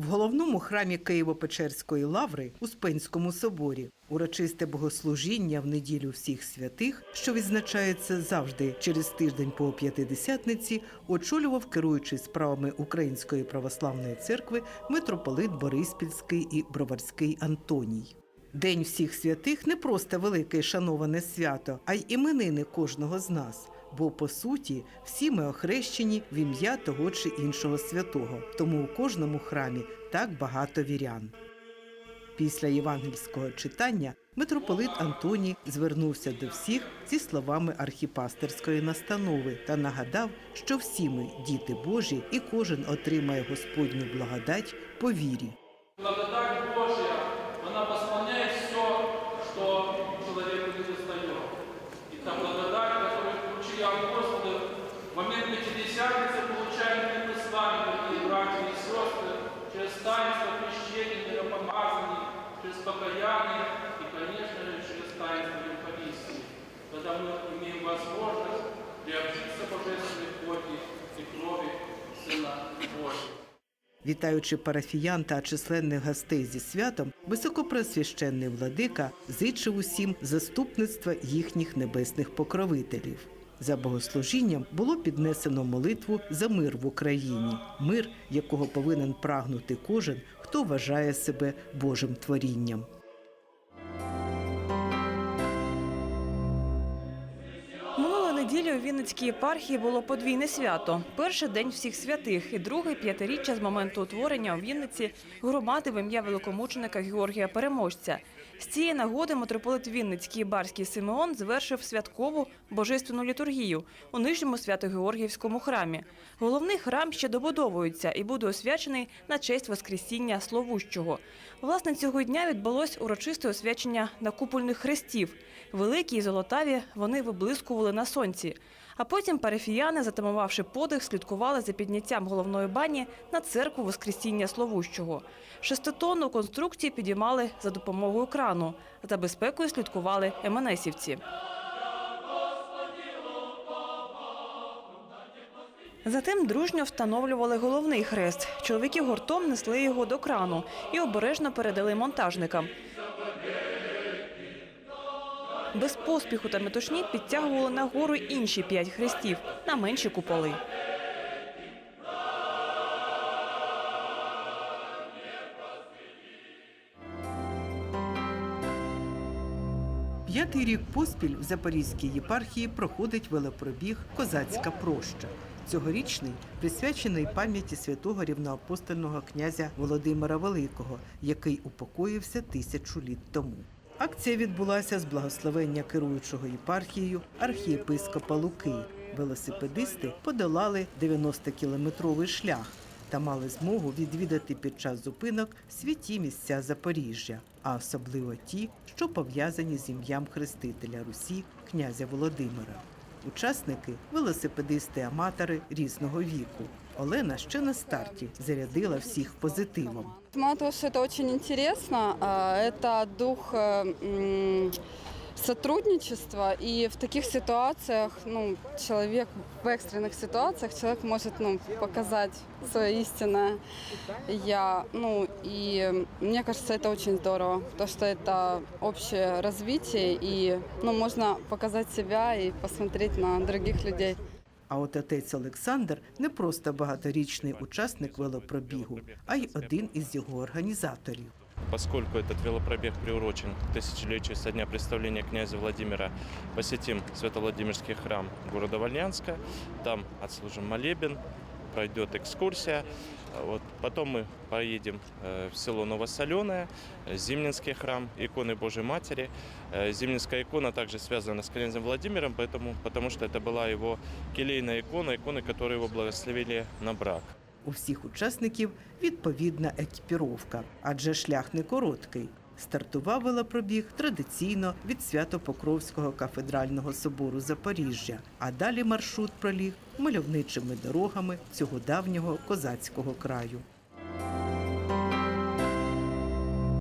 В головному храмі Києво-Печерської лаври у Спенському соборі урочисте богослужіння в неділю всіх святих, що відзначається завжди через тиждень по п'ятидесятниці, очолював керуючий справами Української православної церкви митрополит Бориспільський і Броварський Антоній. День всіх святих не просто велике шановане свято, а й іменини кожного з нас. Бо по суті всі ми охрещені в ім'я того чи іншого святого, тому у кожному храмі так багато вірян. Після євангельського читання митрополит Антоній звернувся до всіх зі словами архіпастерської настанови та нагадав, що всі ми діти Божі, і кожен отримає Господню благодать по вірі. Вітаючи парафіян та численних гостей зі святом, високопресвященний владика зичив усім заступництва їхніх небесних покровителів. За богослужінням було піднесено молитву за мир в Україні, мир, якого повинен прагнути кожен, хто вважає себе Божим творінням. Неділі у Вінницькій єпархії було подвійне свято. Перший день всіх святих і другий п'ятиріччя з моменту утворення у Вінниці громади в ім'я великомученика Георгія Переможця. З цієї нагоди митрополит Вінницький і Барський Симеон звершив святкову божественну літургію у нижньому свято-Георгіївському храмі. Головний храм ще добудовується і буде освячений на честь Воскресіння Словущого. Власне, цього дня відбулось урочисте освячення накупольних хрестів. Великі і золотаві вони виблискували на сонці. А потім парафіяни, затамувавши подих, слідкували за підняттям головної бані на церкву Воскресіння Словущого. Шеститонну конструкцію підіймали за допомогою крану. За безпекою слідкували МНСівці. Затим дружньо встановлювали головний хрест. Чоловіки гуртом несли його до крану і обережно передали монтажникам. Без поспіху та метушні підтягували нагору інші п'ять хрестів на менші куполи. П'ятий рік поспіль в Запорізькій єпархії проходить велопробіг Козацька проща. Цьогорічний присвячений пам'яті святого рівноапостольного князя Володимира Великого, який упокоївся тисячу літ тому. Акція відбулася з благословення керуючого єпархією архієпископа Луки. Велосипедисти подолали 90-кілометровий шлях та мали змогу відвідати під час зупинок святі місця Запоріжжя, а особливо ті, що пов'язані з ім'ям хрестителя Русі князя Володимира. Учасники велосипедисти-аматори різного віку. Олена ще на старті зарядила всіх позитивом. Того, что это очень интересно, а, дух э, м, сотрудничества. И в таких ситуациях, ну, человек в экстренных ситуациях человек может ну, показать свое истинное я. Ну и мне кажется, это очень здорово, то что это общее развитие и ну, можно показать себя и посмотреть на других людей. А от отець Олександр не просто багаторічний учасник велопробігу, а й один із його організаторів. Поскольку этот велопробег приурочен к тысячелетию со дня представления князя Владимира, посетим Свято-Владимирский храм города Вольнянска. Там отслужим молебен, пройдет экскурсия. Вот. Потом мы поедем э, в село Новосоленое, э, Зимнинский храм иконы Божьей Матери. Э, Зимнинская икона также связана с князем Владимиром, поэтому, потому что это была его келейная икона, иконы, которые его благословили на брак. У всіх учасників відповідна екіпіровка, адже шлях не короткий. Стартував велопробіг традиційно від Свято-Покровського кафедрального собору Запоріжжя, а далі маршрут проліг мальовничими дорогами цього давнього козацького краю.